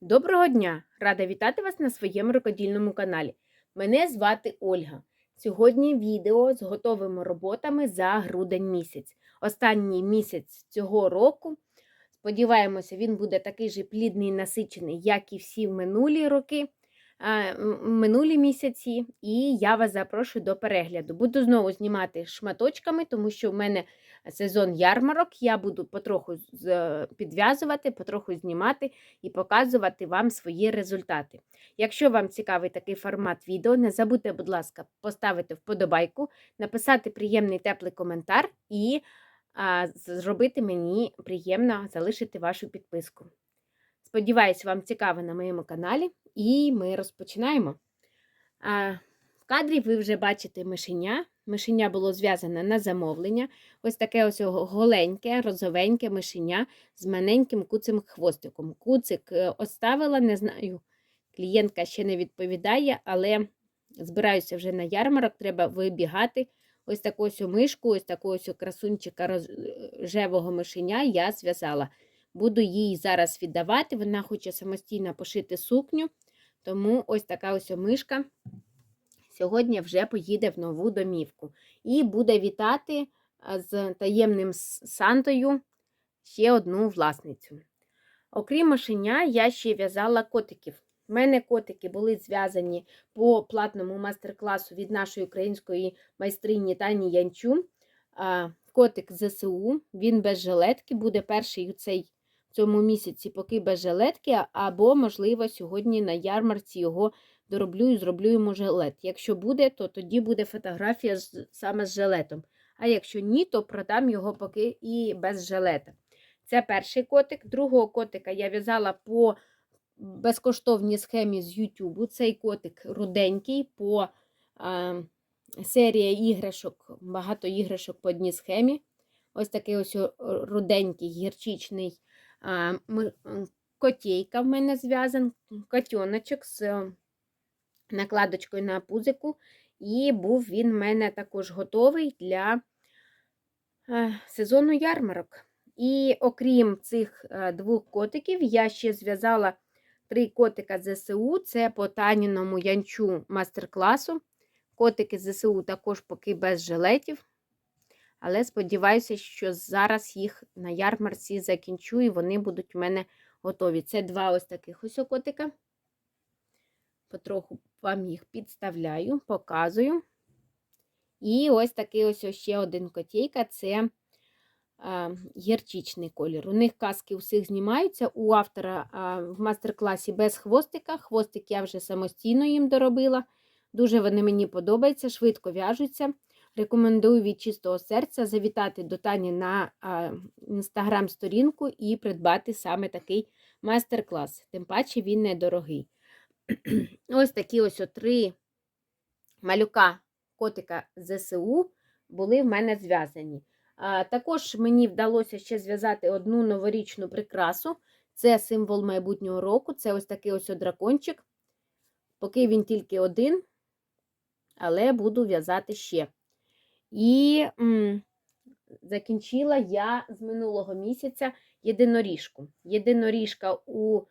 Доброго дня! Рада вітати вас на своєму рукодільному каналі. Мене звати Ольга. Сьогодні відео з готовими роботами за грудень місяць. Останній місяць цього року. Сподіваємося, він буде такий же плідний і насичений, як і всі минулі роки, минулі місяці. І я вас запрошую до перегляду. Буду знову знімати шматочками, тому що в мене сезон ярмарок. Я буду потроху підв'язувати, потроху знімати і показувати вам свої результати. Якщо вам цікавий такий формат відео, не забудьте, будь ласка, поставити вподобайку, написати приємний теплий коментар і а, зробити мені приємно залишити вашу підписку. Сподіваюсь, вам цікаво на моєму каналі, і ми розпочинаємо. Кадрі ви вже бачите мишеня. Мишеня було зв'язане на замовлення. Ось таке ось голеньке, розовеньке мишеня з маленьким куцим хвостиком. Куцик е, оставила, не знаю, клієнтка ще не відповідає, але збираюся вже на ярмарок, треба вибігати. Ось таку ось мишку, ось такого ось красунчика рожевого мишеня я зв'язала. Буду їй зараз віддавати. Вона хоче самостійно пошити сукню, тому ось така ось мишка сьогодні вже поїде в нову домівку. І буде вітати з таємним Сантою ще одну власницю. Окрім мишеня, я ще в'язала котиків. У мене котики були зв'язані по платному майстер-класу від нашої української майстрині Тані Янчу. Котик ЗСУ, він без жилетки, буде перший у цей в цьому місяці, поки без жилетки, або, можливо, сьогодні на ярмарці його дороблю і зроблю йому жилет. Якщо буде, то тоді буде фотографія з, саме з жилетом. А якщо ні, то продам його поки і без жилета. Це перший котик. Другого котика я в'язала по безкоштовній схемі з YouTube. Цей котик руденький по а, серія іграшок, багато іграшок по одній схемі. Ось такий ось руденький гірчичний ми- котейка в мене зв'язан, котеночок з е, накладочкою на пузику. І був він в мене також готовий для е, сезону ярмарок. І окрім цих е, двох котиків, я ще зв'язала три котика ЗСУ. Це по Таніному янчу мастер-класу. Котики ЗСУ також поки без жилетів. Але сподіваюся, що зараз їх на ярмарці закінчу і вони будуть у мене готові. Це два ось таких ось котика. Потроху вам їх підставляю, показую. І ось такий ось ще один котейка це а, гірчичний колір. У них каски у всіх знімаються. У автора а, в мастер-класі без хвостика. Хвостик я вже самостійно їм доробила. Дуже вони мені подобаються, швидко в'яжуться. Рекомендую від чистого серця завітати до Тані на інстаграм-сторінку і придбати саме такий майстер-клас. Тим паче він недорогий. Ось такі ось три малюка котика ЗСУ були в мене зв'язані. Також мені вдалося ще зв'язати одну новорічну прикрасу. Це символ майбутнього року. Це ось такий ось дракончик. Поки він тільки один, але буду в'язати ще. І м, закінчила я з минулого місяця єдиноріжку. Єдиноріжка у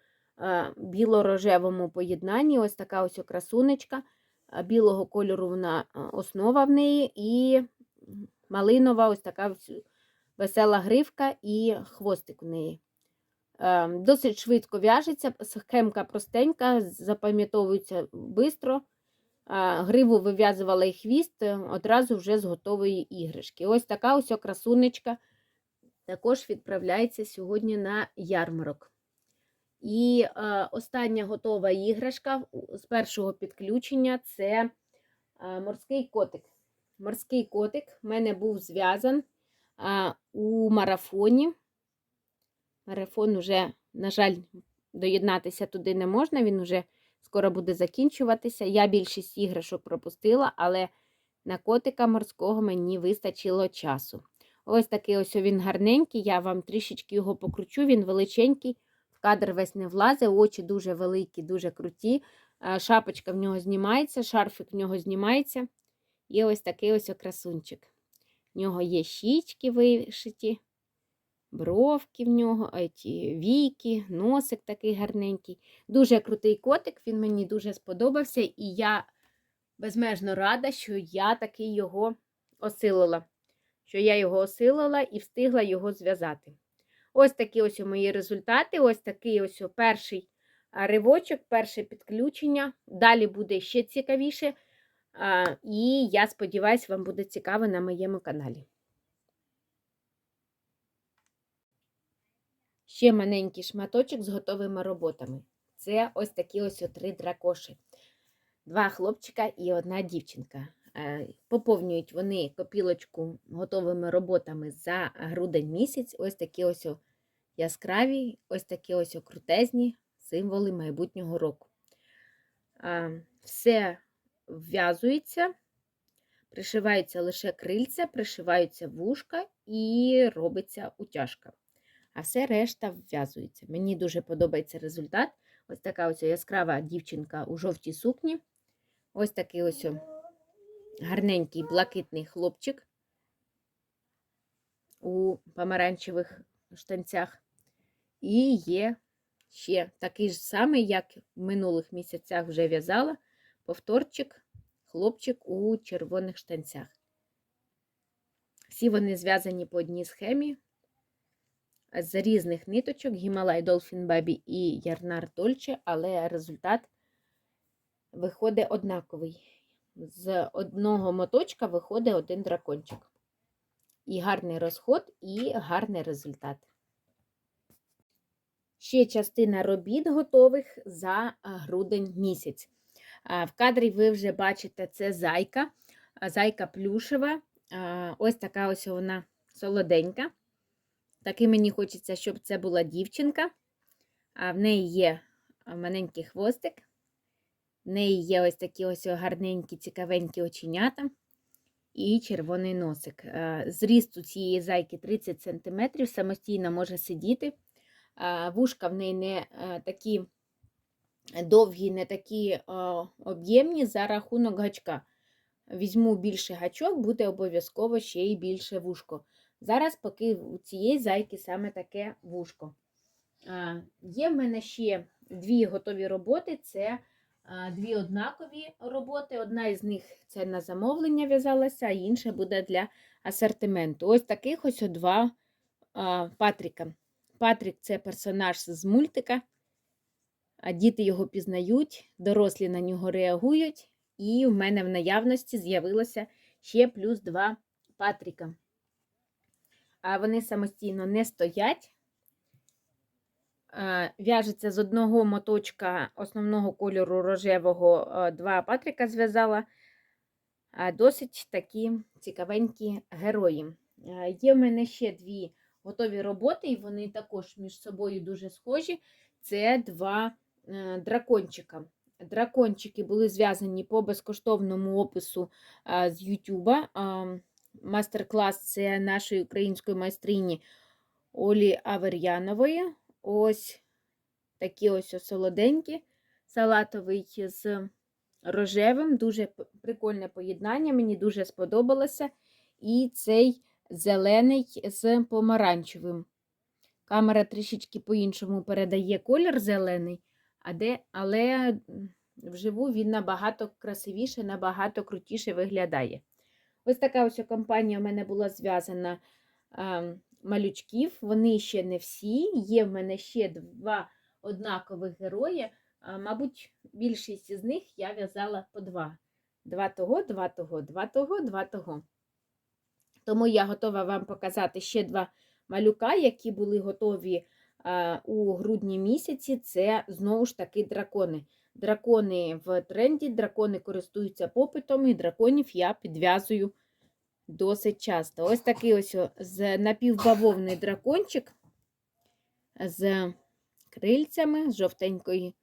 біло-рожевому поєднанні. Ось така ось красунечка. Е, Білого кольору вона е, основа в неї, і малинова ось така весела гривка і хвостик у неї. Е, Досить швидко в'яжеться, схемка простенька, запам'ятовується швидко. Гриву вив'язувала і хвіст е, одразу вже з готової іграшки. Ось така ось красунечка також відправляється сьогодні на ярмарок. І е, остання готова іграшка з першого підключення це е, морський котик. Морський котик в мене був зв'язан е, у марафоні. Марафон вже, на жаль, доєднатися туди не можна, він вже скоро буде закінчуватися. Я більшість іграшок пропустила, але на котика морського мені вистачило часу. Ось такий ось він гарненький, я вам трішечки його покручу, він величенький, кадр весь не влазить, очі дуже великі, дуже круті. Шапочка в нього знімається, шарфик в нього знімається. І ось такий ось красунчик. В нього є щічки вишиті. бровки в нього, ті війки, носик такий гарненький. Дуже крутий котик, він мені дуже сподобався, і я безмежно рада, що я таки його осилила. Що я його осилила і встигла його зв'язати. Ось такі ось мої результати. Ось такий ось перший ривочок, перше підключення. Далі буде ще цікавіше. І я сподіваюся, вам буде цікаво на моєму каналі. Ще маленький шматочок з готовими роботами. Це ось такі ось три дракоші. Два хлопчика і одна дівчинка. Е, Поповнюють вони копілочку готовими роботами за грудень місяць. Ось такі ось яскраві, ось такі ось крутезні символи майбутнього року. Все вв'язується, пришиваються лише крильця, пришиваються вушка і робиться утяжка. А все решта вв'язується. Мені дуже подобається результат. Ось така ось яскрава дівчинка у жовтій сукні. Ось такий ось гарненький блакитний хлопчик у помаранчевих штанцях. І є ще такий ж самий, як в минулих місяцях вже в'язала, повторчик, хлопчик у червоних штанцях. Всі вони зв'язані по одній схемі з різних ниточок Гімалай Dolphin Baby і Ярнар Дольче, але результат виходить однаковий. З одного моточка виходить один дракончик. І гарний розход, і гарний результат. Ще частина робіт готових за грудень місяць. В кадрі ви вже бачите, це зайка, зайка плюшева. Ось така ось вона солоденька. Таки мені хочеться, щоб це була дівчинка. А в неї є маленький хвостик. В неї є ось такі ось гарненькі, цікавенькі оченята і червоний носик. Зріст у цієї зайки 30 см, самостійно може сидіти. Вушка в неї не такі довгі, не такі об'ємні за рахунок гачка. Візьму більше гачок, буде обов'язково ще й більше вушко. Зараз, поки у цієї зайки саме таке вушко. Є в мене ще дві готові роботи. Це дві однакові роботи. Одна із них це на замовлення в'язалася, а інша буде для асортименту. Ось таких ось два Патріка. Патрік це персонаж з мультика, а діти його пізнають, дорослі на нього реагують, і в мене в наявності з'явилося ще плюс два Патріка. А вони самостійно не стоять. В'яжеться з одного моточка основного кольору рожевого два Патріка зв'язала. Досить такі цікавенькі герої. Є в мене ще дві готові роботи, і вони також між собою дуже схожі. Це два е, дракончика. Дракончики були зв'язані по безкоштовному опису з Ютуба. Мастер-клас це нашої української майстрині Олі Авер'янової. Ось такі ось солоденькі, салатовий з рожевим. Дуже прикольне поєднання, мені дуже сподобалося. І цей зелений з помаранчевим. Камера трішечки по-іншому передає колір зелений, а де, але вживу він набагато красивіше, набагато крутіше виглядає. Ось така ось компанія у мене була зв'язана малючків. Вони ще не всі. Є в мене ще два однакових герої. Мабуть, більшість із них я в'язала по два. Два того, два того, два того, два того. Тому я готова вам показати ще два малюка, які були готові у грудні місяці. Це знову ж таки дракони. Дракони в тренді, дракони користуються попитом, і драконів я підв'язую досить часто. Ось такий ось з напівбавовний дракончик з крильцями, з жовтенькою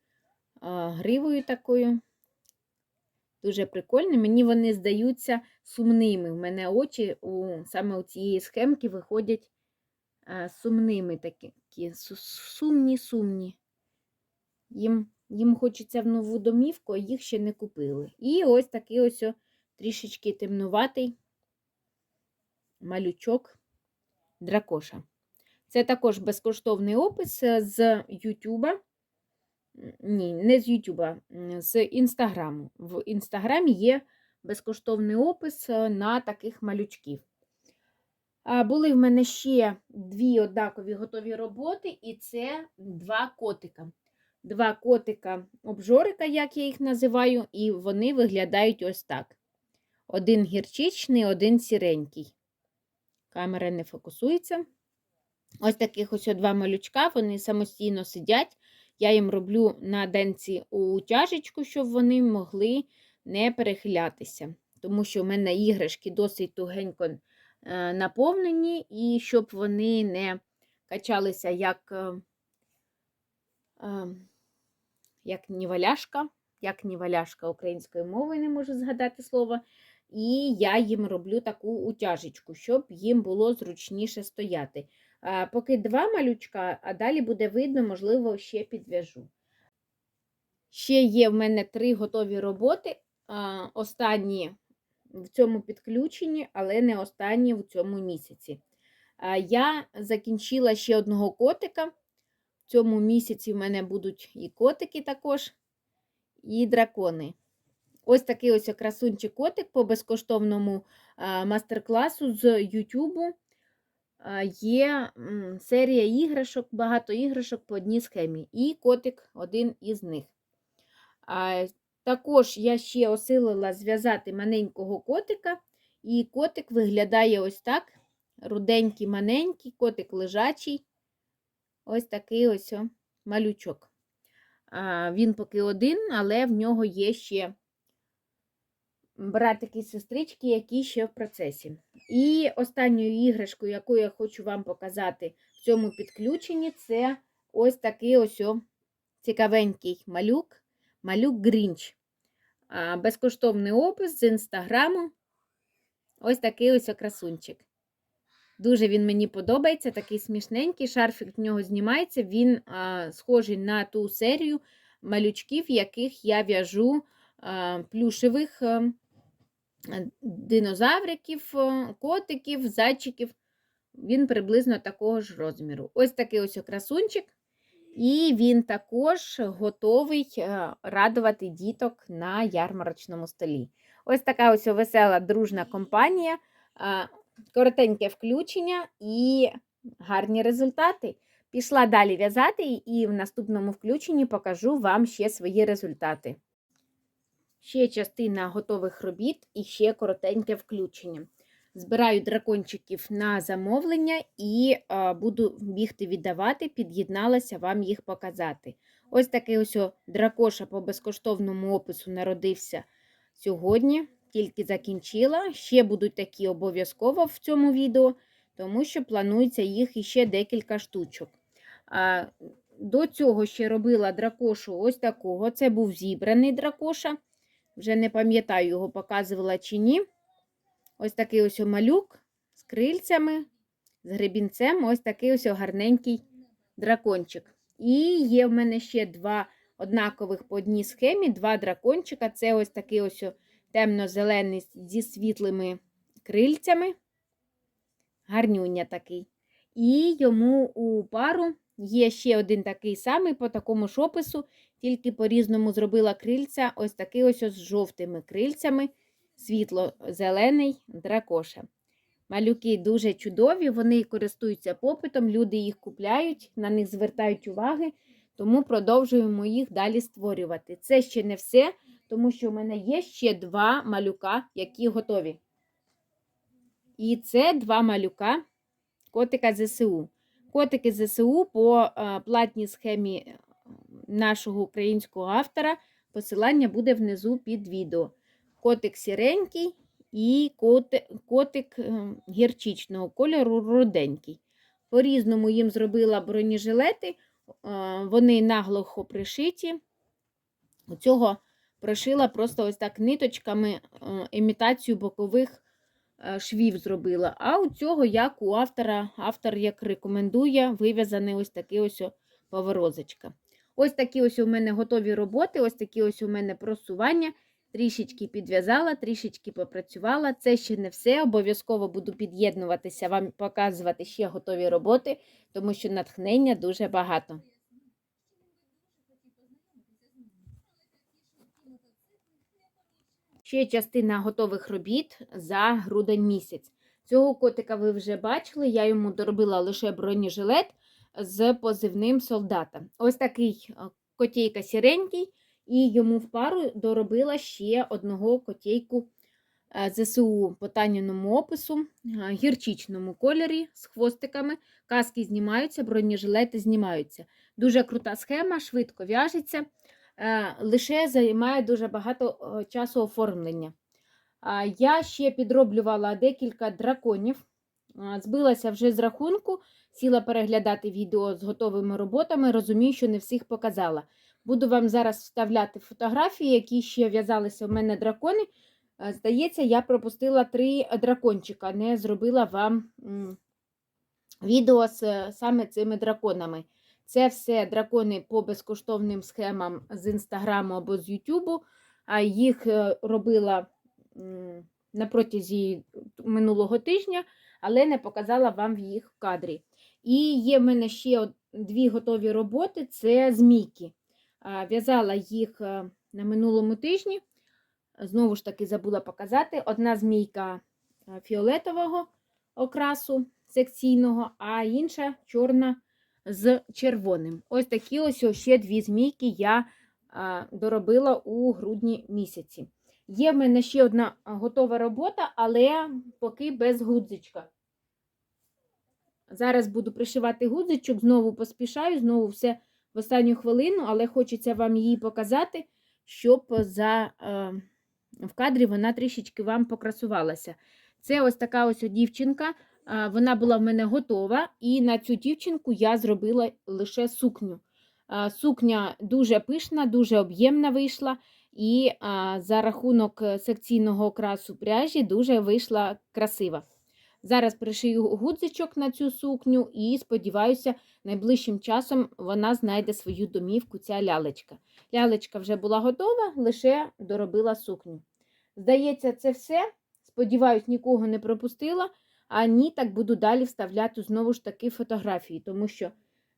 гривою такою. Дуже прикольні. Мені вони здаються сумними. У мене очі у, саме у цієї схемки виходять сумними такі, сумні, сумні. Їм їм хочеться в нову домівку, а їх ще не купили. І ось такий ось трішечки темнуватий малючок дракоша. Це також безкоштовний опис е, з Ютуба. Ні, не з Ютуба, з Інстаграму. В Інстаграмі є безкоштовний опис е, на таких малючків. Були в мене ще дві однакові готові роботи, і це два котика. Два котика обжорика, як я їх називаю, і вони виглядають ось так. Один гірчичний, один сіренький. Камера не фокусується. Ось таких ось два малючка, вони самостійно сидять. Я їм роблю на денці утяжечку, щоб вони могли не перехилятися. Тому що в мене іграшки досить тугенько е, наповнені, і щоб вони не качалися як, е, е, як ніваляшка, як ніваляшка українською мовою, не можу згадати слово. І я їм роблю таку утяжечку, щоб їм було зручніше стояти. Поки два малючка, а далі буде видно, можливо, ще підв'яжу. Ще є в мене три готові роботи. Останні в цьому підключенні, але не останні в цьому місяці. Я закінчила ще одного котика. В цьому місяці в мене будуть і котики також, і дракони. Ось такий ось красунчик котик по безкоштовному мастер-класу з Ютубу. Є серія іграшок, багато іграшок по одній схемі. І котик один із них. Також я ще осилила зв'язати маленького котика, і котик виглядає ось так: руденький, маленький, котик лежачий. Ось такий ось малючок. Він поки один, але в нього є ще братики і сестрички, які ще в процесі. І останньою іграшкою, яку я хочу вам показати в цьому підключенні, це ось такий ось цікавенький малюк, малюк Грінч. Безкоштовний опис з інстаграму. Ось такий ось красунчик. Дуже він мені подобається, такий смішненький, шарфік в нього знімається, він а, схожий на ту серію малючків, яких я в'яжу плюшевих а, динозавриків, котиків, зайчиків. Він приблизно такого ж розміру. Ось такий ось красунчик. І він також готовий радувати діток на ярмарочному столі. Ось така ось весела дружна компанія. Коротеньке включення і гарні результати. Пішла далі в'язати, і в наступному включенні покажу вам ще свої результати. Ще частина готових робіт і ще коротеньке включення. Збираю дракончиків на замовлення і а, буду бігти віддавати, під'єдналася вам їх показати. Ось такий ось дракоша по безкоштовному опису народився сьогодні тільки закінчила. Ще будуть такі обов'язково в цьому відео, тому що планується їх іще декілька штучок. А, До цього ще робила дракошу ось такого. Це був зібраний дракоша. Вже не пам'ятаю, його показувала чи ні. Ось такий ось малюк з крильцями, з гребінцем, ось такий ось гарненький дракончик. І є в мене ще два однакових по одній схемі, два дракончика. Це ось такий ось темно-зелений зі світлими крильцями. Гарнюня такий. І йому у пару є ще один такий самий по такому ж опису, тільки по-різному зробила крильця, ось такий ось з жовтими крильцями, світло-зелений дракоша. Малюки дуже чудові, вони користуються попитом, люди їх купляють, на них звертають уваги, тому продовжуємо їх далі створювати. Це ще не все тому що в мене є ще два малюка, які готові. І це два малюка котика ЗСУ. Котики ЗСУ по е, платній схемі нашого українського автора. Посилання буде внизу під відео. Котик сіренький і котик, котик е, гірчичного кольору руденький. По-різному їм зробила бронежилети, вони наглухо пришиті. У цього прошила просто ось так ниточками е, імітацію бокових е, швів зробила. А у цього, як у автора, автор як рекомендує, вив'язаний ось такий ось поворозочка. Ось такі ось у мене готові роботи, ось такі ось у мене просування. Трішечки підв'язала, трішечки попрацювала. Це ще не все. Обов'язково буду під'єднуватися, вам показувати ще готові роботи, тому що натхнення дуже багато. Ще частина готових робіт за грудень місяць. Цього котика ви вже бачили, я йому доробила лише бронежилет з позивним солдата. Ось такий е, котейка сіренький, і йому в пару доробила ще одного котейку е, ЗСУ по таніному опису, е, гірчичному кольорі з хвостиками. Каски знімаються, бронежилети знімаються. Дуже крута схема, швидко в'яжеться, лише займає дуже багато часу оформлення. Я ще підроблювала декілька драконів, збилася вже з рахунку, сіла переглядати відео з готовими роботами, розумію, що не всіх показала. Буду вам зараз вставляти фотографії, які ще в'язалися в мене дракони. Здається, я пропустила три дракончика, не зробила вам відео з е, саме цими драконами. Це все дракони по безкоштовним схемам з інстаграму або з Ютубу. Їх е, робила на протязі минулого тижня, але не показала вам їх в кадрі. І є в мене ще дві готові роботи це змійки. В'язала їх е, на минулому тижні. Знову ж таки, забула показати. Одна змійка е, фіолетового окрасу секційного, а інша чорна з червоним. Ось такі ось ще дві змійки я доробила у грудні місяці. Є в мене ще одна готова робота, але поки без гудзичка. Зараз буду пришивати гудзичок, знову поспішаю, знову все в останню хвилину, але хочеться вам її показати, щоб за, е, в кадрі вона трішечки вам покрасувалася. Це ось така ось дівчинка. Вона була в мене готова, і на цю дівчинку я зробила лише сукню. Сукня дуже пишна, дуже об'ємна вийшла. І а, за рахунок е, секційного окрасу пряжі дуже вийшла красива. Зараз пришию гудзичок на цю сукню і сподіваюся, найближчим часом вона знайде свою домівку, ця лялечка. Лялечка вже була готова, лише доробила сукню. Здається, це все. Сподіваюсь, нікого не пропустила, а ні, так буду далі вставляти знову ж таки фотографії, тому що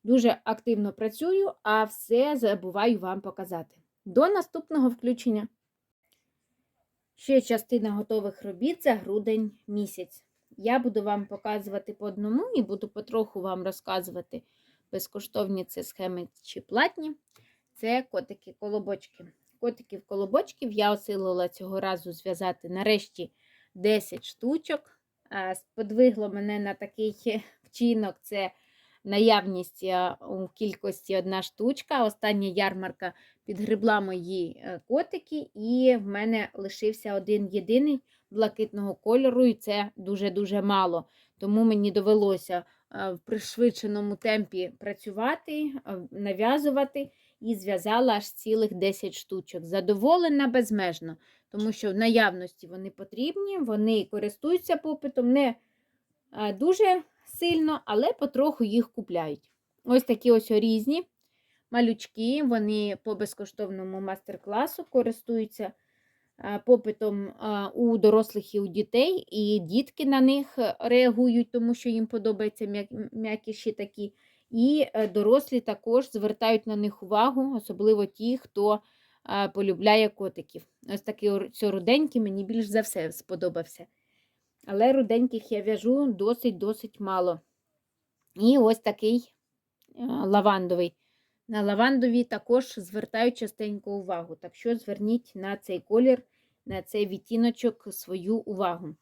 дуже активно працюю, а все забуваю вам показати. До наступного включення. Ще частина готових робіт за грудень місяць. Я буду вам показувати по одному і буду потроху вам розказувати безкоштовні це схеми чи платні. Це котики-колобочки. Котиків-колобочків я осилила цього разу зв'язати нарешті 10 штучок. Сподвигло мене на такий вчинок. Це наявність у кількості одна штучка. Остання ярмарка підгребла мої е, котики, і в мене лишився один єдиний блакитного кольору, і це дуже-дуже мало. Тому мені довелося е, в пришвидшеному темпі працювати, е, нав'язувати і зв'язала аж цілих 10 штучок. Задоволена безмежно, тому що в наявності вони потрібні, вони користуються попитом не е, дуже сильно, але потроху їх купляють. Ось такі ось різні малючки, вони по безкоштовному мастер-класу користуються попитом у дорослих і у дітей, і дітки на них реагують, тому що їм подобаються м'я- м'якіші такі. І е, дорослі також звертають на них увагу, особливо ті, хто полюбляє котиків. Ось такий ор- мені більш за все сподобався. Але руденьких я в'яжу досить-досить мало. І ось такий е, лавандовий. На лавандові також звертають частенько увагу. Так що зверніть на цей колір, на цей відтіночок свою увагу.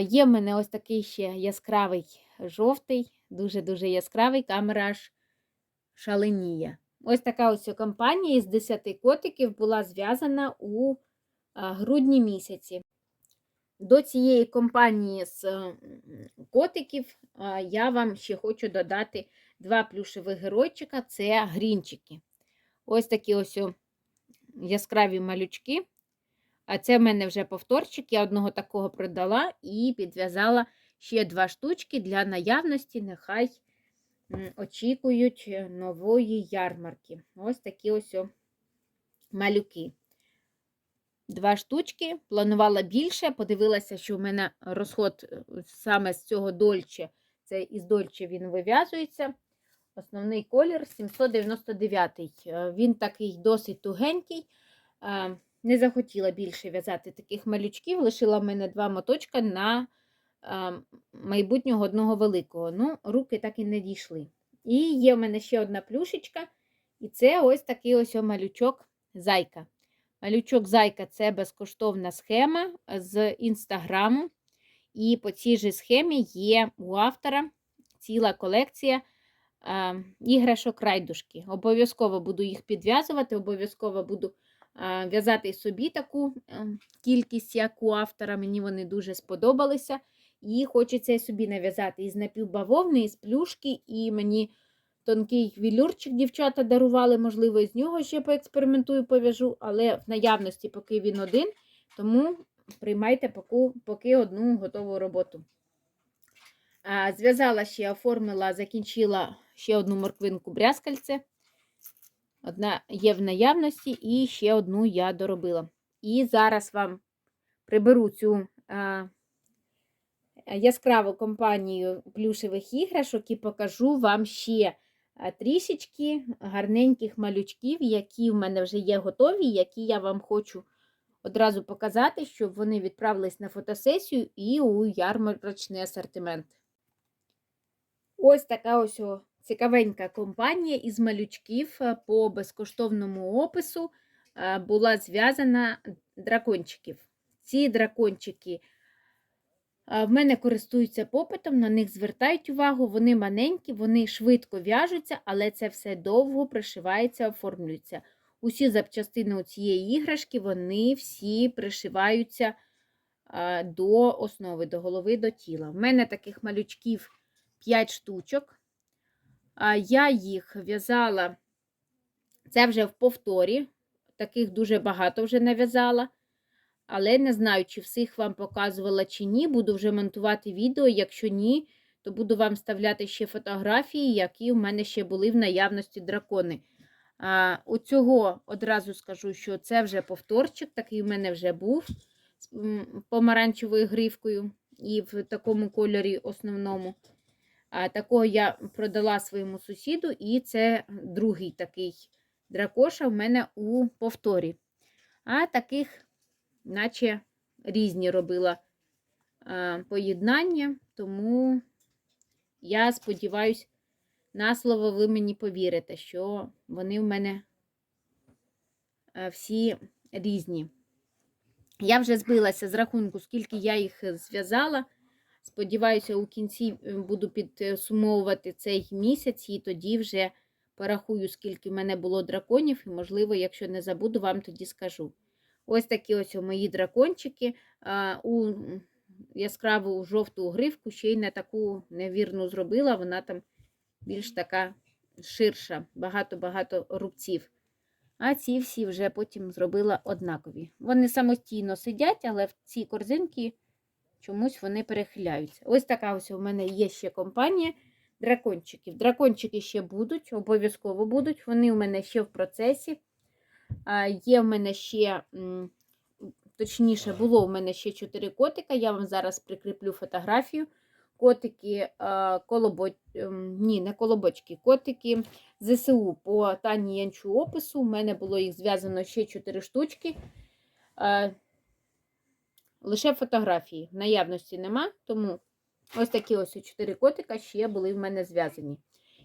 Є в мене ось такий ще яскравий жовтий, дуже-дуже яскравий, камера аж шаленіє. Ось така ось компанія із 10 котиків була зв'язана у грудні місяці. До цієї компанії з котиків я вам ще хочу додати два плюшевих геройчика це грінчики. Ось такі ось яскраві малючки. А це в мене вже повторчик. Я одного такого продала і підв'язала ще два штучки для наявності. Нехай очікують нової ярмарки. Ось такі ось малюки. Два штучки. Планувала більше, подивилася, що в мене розход е, саме з цього дольче. Це із дольче він вив'язується. Основний колір 799. Е, Він такий досить тугенький. Е, Не захотіла більше в'язати таких малючків. Лишила в мене два моточка на майбутнього одного великого. Ну, руки так і не дійшли. І є в мене ще одна плюшечка. І це ось такий ось малючок зайка. Малючок зайка це безкоштовна схема з інстаграму. І по цій же схемі є у автора ціла колекція е, іграшок райдушки. Обов'язково буду їх підв'язувати, обов'язково буду е, в'язати собі таку е, кількість, як у автора. Мені вони дуже сподобалися. І хочеться собі нав'язати із напівбавовни, із плюшки, і мені тонкий вілюрчик дівчата дарували, можливо, із нього ще поекспериментую, пов'яжу, але в наявності поки він один, тому приймайте поки, поки одну готову роботу. А, Зв'язала ще, оформила, закінчила ще одну морквинку брязкальце. Одна є в наявності, і ще одну я доробила. І зараз вам приберу цю а, яскраву компанію плюшевих іграшок і покажу вам ще трішечки гарненьких малючків, які в мене вже є готові, які я вам хочу одразу показати, щоб вони відправились на фотосесію і у ярмарочний асортимент. Ось така ось цікавенька компанія із малючків е, по безкоштовному опису е, була зв'язана дракончиків. Ці дракончики е, в мене користуються попитом, на них звертають увагу, вони маленькі, вони швидко в'яжуться, але це все довго пришивається, оформлюється. Усі запчастини цієї іграшки, вони всі пришиваються до основи, до голови, до тіла. В мене таких малючків 5 штучок. Я їх в'язала, це вже в повторі, таких дуже багато вже нав'язала. Але не знаю, чи всіх вам показувала, чи ні. Буду вже монтувати відео. Якщо ні, то буду вам вставляти ще фотографії, які в мене ще були в наявності дракони. А, У цього одразу скажу, що це вже повторчик, такий в мене вже був з помаранчевою гривкою і в такому кольорі основному. А, Такого я продала своєму сусіду, і це другий такий дракоша в мене у повторі. А таких, наче різні робила поєднання, тому я сподіваюся, на слово ви мені повірите, що вони в мене а, всі різні. Я вже збилася з рахунку, скільки я їх зв'язала. Сподіваюся, у кінці е, буду підсумовувати цей місяць, і тоді вже порахую, скільки в мене було драконів, і, можливо, якщо не забуду, вам тоді скажу. Ось такі ось мої дракончики. У яскраву жовту гривку ще й не таку невірну зробила, вона там більш така ширша, багато-багато рубців. А ці всі вже потім зробила однакові. Вони самостійно сидять, але в цій корзинці чомусь вони перехиляються. Ось така ось у мене є ще компанія дракончиків. Дракончики ще будуть, обов'язково будуть. Вони у мене ще в процесі. Є в мене ще, точніше, було у мене ще 4 котика. Я вам зараз прикріплю фотографію. Котики, колобоч... Ем, ні, не колобочки, котики ЗСУ по Тані Янчу опису. У мене було їх зв'язано ще 4 штучки. Лише фотографії. Наявності нема, тому ось такі ось чотири котика ще були в мене зв'язані.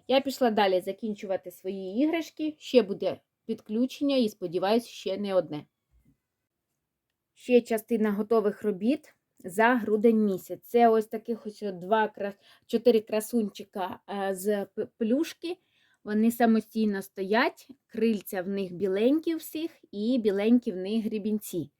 Я пішла далі закінчувати свої іграшки, ще буде підключення і, сподіваюся, ще не одне. Ще частина готових робіт за грудень місяць. Це ось таких ось два, чотири красунчика е, з плюшки. Вони самостійно стоять, крильця в них біленькі всіх, і біленькі в них грібінці.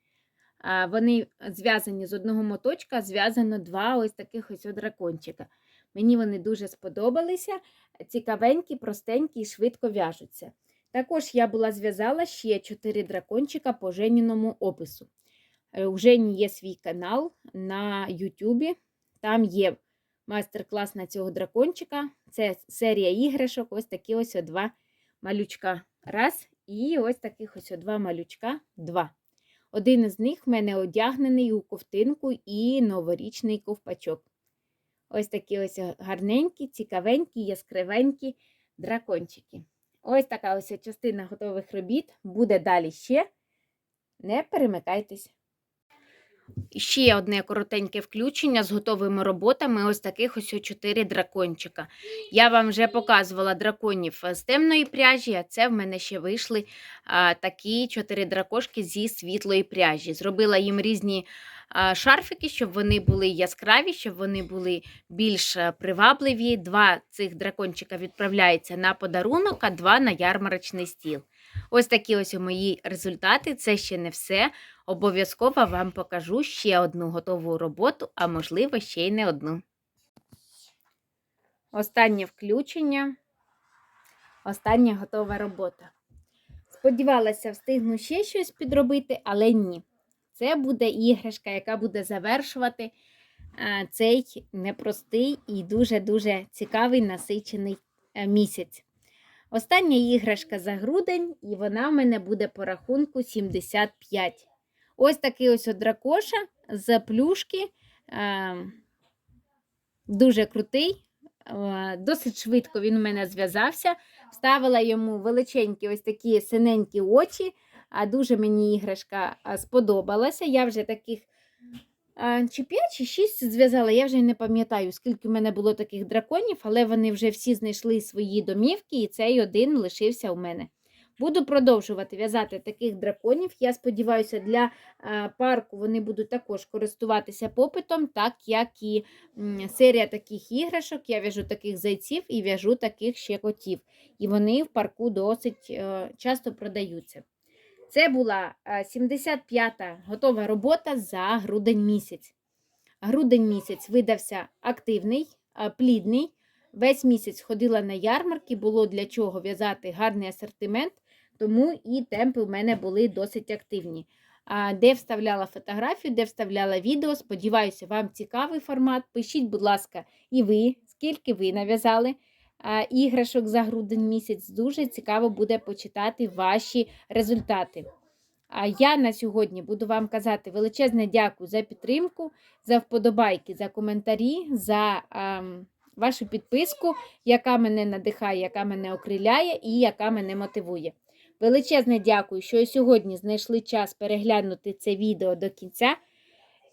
Вони зв'язані з одного моточка, зв'язано два ось таких ось дракончика. Мені вони дуже сподобалися, цікавенькі, простенькі і швидко в'яжуться. Також я була зв'язала ще 4 дракончика по Женіному опису. Е, у Жені є свій канал на Ютубі. Там є майстер-клас на цього дракончика. Це серія іграшок, ось такі ось два малючка. Раз. І ось таких ось два малючка два. Один із них в мене одягнений у ковтинку і новорічний ковпачок. Ось такі ось гарненькі, цікавенькі, яскравенькі дракончики. Ось така ось частина готових робіт. Буде далі ще. Не перемикайтесь. Ще одне коротеньке включення з готовими роботами ось таких ось чотири дракончика. Я вам вже показувала драконів з темної пряжі, а це в мене ще вийшли а, такі чотири дракошки зі світлої пряжі. Зробила їм різні шарфики, щоб вони були яскраві, щоб вони були більш привабливі. Два цих дракончика відправляються на подарунок, а два на ярмарочний стіл. Ось такі ось мої результати. Це ще не все. Обов'язково вам покажу ще одну готову роботу, а можливо, ще й не одну. Останнє включення. Остання готова робота. Сподівалася, встигну ще щось підробити, але ні. Це буде іграшка, яка буде завершувати цей непростий і дуже-дуже цікавий насичений е, місяць. Остання іграшка за грудень, і вона в мене буде по рахунку 75. Ось такий ось дракоша з плюшки. Е, дуже крутий. Е, досить швидко він у мене зв'язався. Вставила йому величенькі ось такі синенькі очі. А дуже мені іграшка сподобалася. Я вже таких чи 5 чи 6 зв'язала. Я вже не пам'ятаю, скільки в мене було таких драконів, але вони вже всі знайшли свої домівки, і цей один лишився у мене. Буду продовжувати в'язати таких драконів. Я сподіваюся, для парку вони будуть також користуватися попитом, так як і серія таких іграшок. Я в'яжу таких зайців і в'яжу таких ще котів. І вони в парку досить е, часто продаються. Це була е, 75-та готова робота за грудень місяць. Грудень місяць видався активний, е, плідний. Весь місяць ходила на ярмарки, було для чого в'язати гарний асортимент, тому і темпи в мене були досить активні. Де вставляла фотографію, де вставляла відео. Сподіваюся, вам цікавий формат. Пишіть, будь ласка, і ви, скільки ви нав'язали іграшок за грудень місяць. Дуже цікаво буде почитати ваші результати. А я на сьогодні буду вам казати величезне дякую за підтримку, за вподобайки, за коментарі, за а, вашу підписку, яка мене надихає, яка мене окриляє і яка мене мотивує. Величезне дякую, що сьогодні знайшли час переглянути це відео до кінця.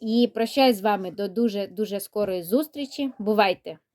І прощаюсь з вами до дуже дуже скорої зустрічі. Бувайте!